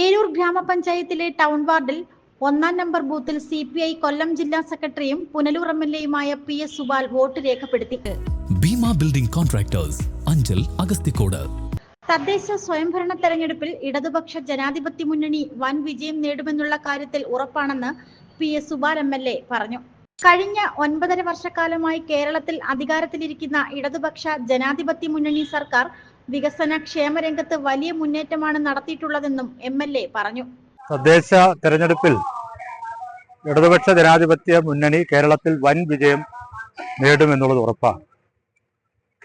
ഏരൂർ ഗ്രാമപഞ്ചായത്തിലെ ടൗൺ വാർഡിൽ ഒന്നാം നമ്പർ ബൂത്തിൽ സി പി ഐ കൊല്ലം ജില്ലാ സെക്രട്ടറിയും പുനലൂർ എം എൽ എയുമായ പി എസ് സുബാൽ വോട്ട് രേഖപ്പെടുത്തി. Bhima building contractors Anchal Agasthikode. തദ്ദേശ സ്വയംഭരണ തെരഞ്ഞെടുപ്പിൽ ഇടതുപക്ഷ ജനാധിപത്യ മുന്നണി വൻ വിജയം നേടുമെന്നുള്ള കാര്യത്തിൽ ഉറപ്പാണെന്ന് P S Subal M L A പറഞ്ഞു. കഴിഞ്ഞ ഒൻപതര വർഷക്കാലമായി കേരളത്തിൽ അധികാരത്തിലിരിക്കുന്ന ഇടതുപക്ഷ ജനാധിപത്യ മുന്നണി സർക്കാർ വികസന ക്ഷേമ രംഗത്ത് വലിയ മുന്നേറ്റമാണ് നടത്തിയിട്ടുള്ളതെന്നും എം എൽ എ പറഞ്ഞു. തദ്ദേശ തെരഞ്ഞെടുപ്പിൽ ഇടതുപക്ഷ ജനാധിപത്യ മുന്നണി കേരളത്തിൽ വൻ വിജയം നേടുമെന്നുള്ളത് ഉറപ്പാണ്.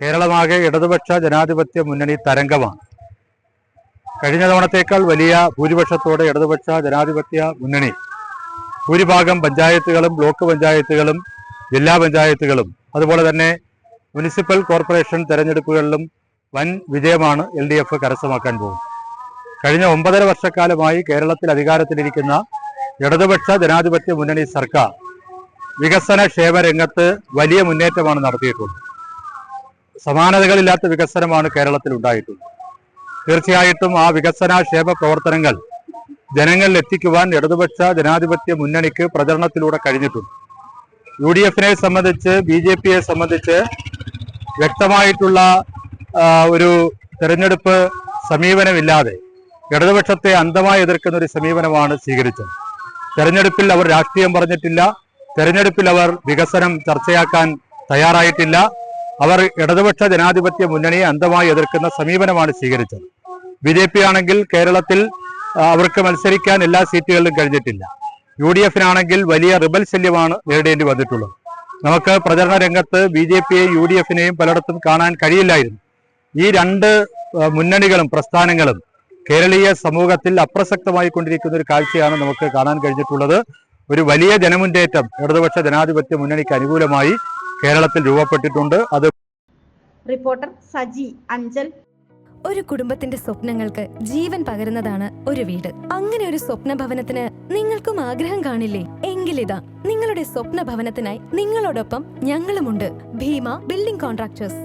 കേരളമാകെ ഇടതുപക്ഷ ജനാധിപത്യ മുന്നണി തരംഗമാണ്. കഴിഞ്ഞ തവണത്തേക്കാൾ വലിയ ഭൂരിപക്ഷത്തോടെ ഇടതുപക്ഷ ജനാധിപത്യ മുന്നണി ഭൂരിഭാഗം പഞ്ചായത്തുകളും ബ്ലോക്ക് പഞ്ചായത്തുകളും ജില്ലാ പഞ്ചായത്തുകളും അതുപോലെ തന്നെ മുനിസിപ്പൽ കോർപ്പറേഷൻ തെരഞ്ഞെടുപ്പുകളിലും വൻ വിജയമാണ് എൽ ഡി എഫ് കരസ്ഥമാക്കാൻ പോകുന്നത്. കഴിഞ്ഞ ഒമ്പതര വർഷക്കാലമായി കേരളത്തിൽ അധികാരത്തിലിരിക്കുന്ന ഇടതുപക്ഷ ജനാധിപത്യ മുന്നണി സർക്കാർ വികസന ക്ഷേമ രംഗത്ത് വലിയ മുന്നേറ്റമാണ് നടത്തിയിട്ടുള്ളത്. സമാനതകളില്ലാത്ത വികസനമാണ് കേരളത്തിൽ ഉണ്ടായിട്ടുള്ളത്. തീർച്ചയായിട്ടും ആ വികസന ക്ഷേമ പ്രവർത്തനങ്ങൾ ജനങ്ങളിൽ എത്തിക്കുവാൻ ഇടതുപക്ഷ ജനാധിപത്യ മുന്നണിക്ക് പ്രചരണത്തിലൂടെ കഴിഞ്ഞിട്ടുണ്ട്. യു ഡി എഫിനെ സംബന്ധിച്ച് ബി ജെ പിയെ സംബന്ധിച്ച് വ്യക്തമായിട്ടുള്ള ഒരു തെരഞ്ഞെടുപ്പ് സമീപനമില്ലാതെ ഇടതുപക്ഷത്തെ അന്ധമായി എതിർക്കുന്ന ഒരു സമീപനമാണ് സ്വീകരിച്ചത്. തെരഞ്ഞെടുപ്പിൽ അവർ രാഷ്ട്രീയം പറഞ്ഞിട്ടില്ല. തെരഞ്ഞെടുപ്പിൽ അവർ വികസനം ചർച്ചയാക്കാൻ തയ്യാറായിട്ടില്ല. അവർ ഇടതുപക്ഷ ജനാധിപത്യ മുന്നണിയെ അന്ധമായി എതിർക്കുന്ന സമീപനമാണ് സ്വീകരിച്ചത്. ബി ജെ പി ആണെങ്കിൽ കേരളത്തിൽ അവർക്ക് മത്സരിക്കാൻ എല്ലാ സീറ്റുകളിലും കഴിഞ്ഞിട്ടില്ല. യു ഡി എഫിനാണെങ്കിൽ വലിയ റിബൽ ശല്യമാണ് നേരിടേണ്ടി വന്നിട്ടുള്ളത്. നമുക്ക് പ്രചരണ രംഗത്ത് ബി ജെ പിയെയും യു ഡി എഫിനെയും പലയിടത്തും കാണാൻ കഴിയില്ലായിരുന്നു. ഈ രണ്ട് മുന്നണികളും പ്രസ്ഥാനങ്ങളും കേരളീയ സമൂഹത്തിൽ അപ്രസക്തമായി കൊണ്ടിരിക്കുന്ന ഒരു കാഴ്ചയാണ് നമുക്ക് കാണാൻ കഴിഞ്ഞിട്ടുള്ളത്. ഒരു വലിയ ജനമുന്നേറ്റം ഇടതുപക്ഷ ജനാധിപത്യ മുന്നണിക്ക് അനുകൂലമായി കേരളത്തിൽ രൂപപ്പെട്ടിട്ടുണ്ട്. അത് റിപ്പോർട്ടർ സജി അഞ്ചൽ. ഒരു കുടുംബത്തിന്റെ സ്വപ്നങ്ങൾക്ക് ജീവൻ പകരുന്നതാണ് ഒരു വീട്. അങ്ങനെ ഒരു സ്വപ്ന ഭവനത്തിന് നിങ്ങൾക്കും ആഗ്രഹം കാണില്ലേ? എങ്കിലിതാ നിങ്ങളുടെ സ്വപ്ന ഭവനത്തിനായി നിങ്ങളോടൊപ്പം ഞങ്ങളുമുണ്ട്. Bhima building contractors.